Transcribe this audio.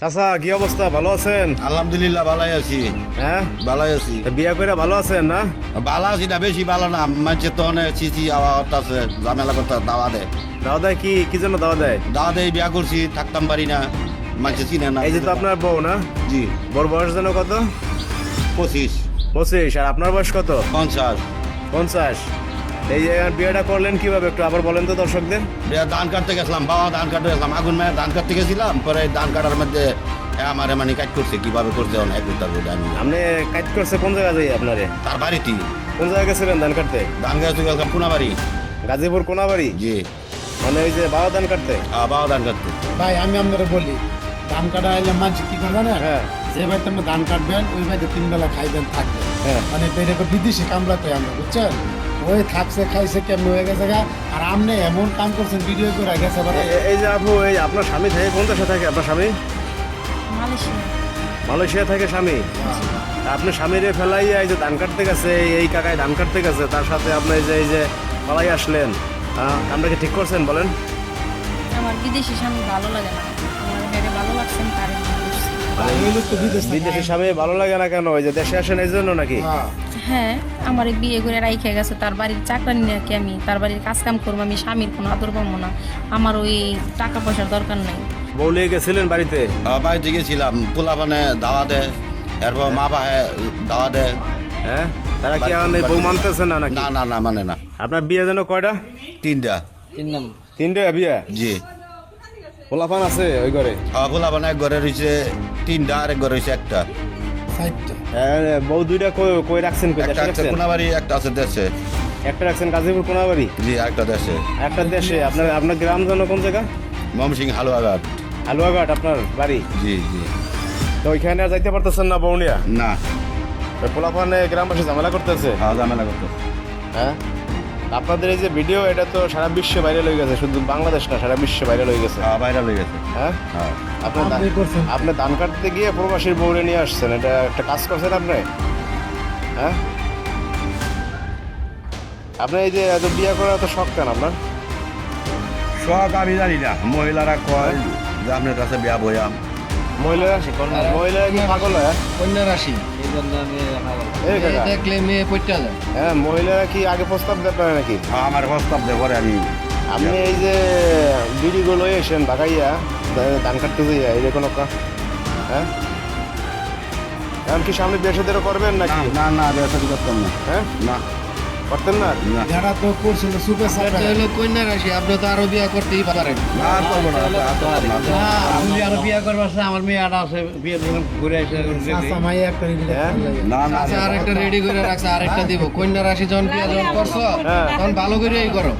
চাচা কি অবস্থা? ভালো আছেন? আলহামদুলিল্লাহ ভালাই আছি। হ্যাঁ? ভালাই আছি। বিয়া করে ভালো আছেন না? ভালো আছি না বেশি ভালো না। মানছে তো অনেক চিঠি আওয়াজ আছে ঝামেলা করতে দাওয়া দেয়। দাওয়া দেয় কি? কি জন্য দাওয়া দেয়? দাওয়া দেয় বিয়া করছি থাকতাম পারি না। মানছে চিনে না। এই যে তো আপনার বউ না? জি। বড় বয়স যেন কত? পঁচিশ। পঁচিশ। আর আপনার বয়স কত? পঞ্চাশ। পঞ্চাশ। এই যে বিয়েটা করলেন কীভাবে একটু আবার বলেন তো দর্শকদের? বিয়া ধান কাটতে গেছিলাম বাবা ধান কাটতে গেছিলাম আগুন মায়ের ধান কাটতে গেছিলাম পরে ধান কাটার মধ্যে আমার মানে কাজ করছে কীভাবে করছে অনেক জানি আপনি কাজ করছে কোন জায়গা যাই আপনারে? তার বাড়িতে কোন জায়গায় গেছিলেন ধান কাটতে? ধান কাটতে গেছিলাম পুনাবাড়ি গাজীপুর কোনাবাড়ি? জি। মানে ওই যে বাবা ধান কাটতে? আহ, বাবা ধান কাটতে। ভাই আমি আপনারা বলি ধান কাটা এলে মানুষ কি করে জানেন হ্যাঁ। যে ভাই আপনি ধান কাটবেন ওই ভাই তিন বেলা খাইবেন থাকবেন। হ্যাঁ। মানে এটাকে বিদেশি কামড়াতে আমরা বুঝছেন? ওই থাকছে খাইছে কেমন হয়ে গেছে গা? আর আপনি এমন কাম করছেন ভিডিও করে গেছে এই যে আপু এই আপনার স্বামী থাকে কোন দেশে থাকে আপনার স্বামী? মালয়েশিয়া। মালয়েশিয়া থাকে স্বামী? আপনি স্বামীরে ফেলাইয়া এই যে ধান কাটতে গেছে এই- কাকায় ধান কাটতে গেছে তার সাথে আপনি এই যে এই যে পালাই আসলেন হ্যাঁ আমরা ঠিক করছেন বলেন? আমার বিদেশি স্বামী ভালো লাগে না। আমার ভালো লাগছে আমি তারে বিদেশ স্বামী ভালো লাগে না কেন? ওই যে দেশে আসেন এই জন্য নাকি? হ্যাঁ। হ্যাঁ আমার বিয়ে করে রাইখে গেছে তার বাড়ির চাকরানি নাকি আমি তার বাড়ির কাজ কাম করব আমি স্বামীর কোনো আদর পাবো না। আমার ওই টাকা পয়সার দরকার নাই। বউ লিয়ে গেছিলেন বাড়িতে? আহ, বাড়িতে গেছিলাম। পোলা মানে দাওয়া দেয় এরপর মা বাহে দাওয়া দেয়। হ্যাঁ তারা কি বউ মানতেছে না নাকি? না না না মানে না। আপনার বিয়ে যেন কয়টা? তিনটা। তিনটে বিয়ে? জি। পোলাপান আছে ওই ঘরে? পোলা মানে এক ঘরে রয়েছে তিনটা আর এক ঘরে রয়েছে একটা। সাইডটা হ্যাঁ, বউ দুইটা কই- কই রাখছেন কই? একটা দেশে আছে কোনাবাড়ি একটা আছে দেশে। একটা রাখছেন গাজীপুর কোনাবাড়ি? জি একটা দেশে। একটা দেশে আপনার আপনার গ্রাম যেন কোন জায়গা? মমসিং হালুয়াঘাট। হালুয়াঘাট আপনার বাড়ি? জি জি। তো ওইখানে আর যাইতে পারতেছেন না বউনিয়া? না। পোলাপানে গ্রামবাসী ঝামেলা করতেছে? খাওয়া ঝামেলা করতে হ্যাঁ? আপনাদের এই যে ভিডিও এটা তো সারা বিশ্বে ভাইরাল হয়ে গেছে। শুধু বাংলাদেশ না সারা বিশ্বে ভাইরাল হয়ে গেছে। বাইরে হয়ে গেছে। হ্যাঁ? হ্যাঁ। আপনি দা- আপনি ধান কাটতে গিয়ে প্রবাসীর বউরে নিয়ে আসছেন। এটা একটা কাজ করছেন আপনি? হ্যাঁ? আপনি এই যে এত বিয়ে করা তো শখ কেন আপনার? শখ আমি জানি না। মহিলারা কয় যে আপনার কাছে বিয়া বয়াম মহিলারা মহিলারা কি পাগল হয়? কন্যা রাশি এই জন্য আমি দেখলে মেয়ে পড়তে যায়। হ্যাঁ মহিলারা কি আগে প্রস্তাব দেন নাকি? আমার প্রস্তাব দেবো আমি আপনি এই যে বিড়িগুলো এসেন বাগাইয়া ধান কাটতে যাইয়া এই যে কোনো কা- হ্যাঁ? এখন কি সামনে বিয়ে করবেন নাকি? না না বিয়া করতাম না। হ্যাঁ? না। করতেন না? যারা তো করছিল সুপে এটা হলো কন্যা রাশি আপনি তো আরও বিয়া করতেই পারেন। আর করব না আর না। না আমি আরও বিয়া করব আসছে আমার মেয়ে আটা আছে বিয়ে দিলাম ঘুরে আসে আচ্ছা মাই একটা হ্যাঁ? না না আচ্ছা আরেকটা রেডি করে রাখছে আরেকটা দিব। কন্যা রাশি যখন বিয়া যখন করছ হ্যাঁ। তখন ভালো করেই করো।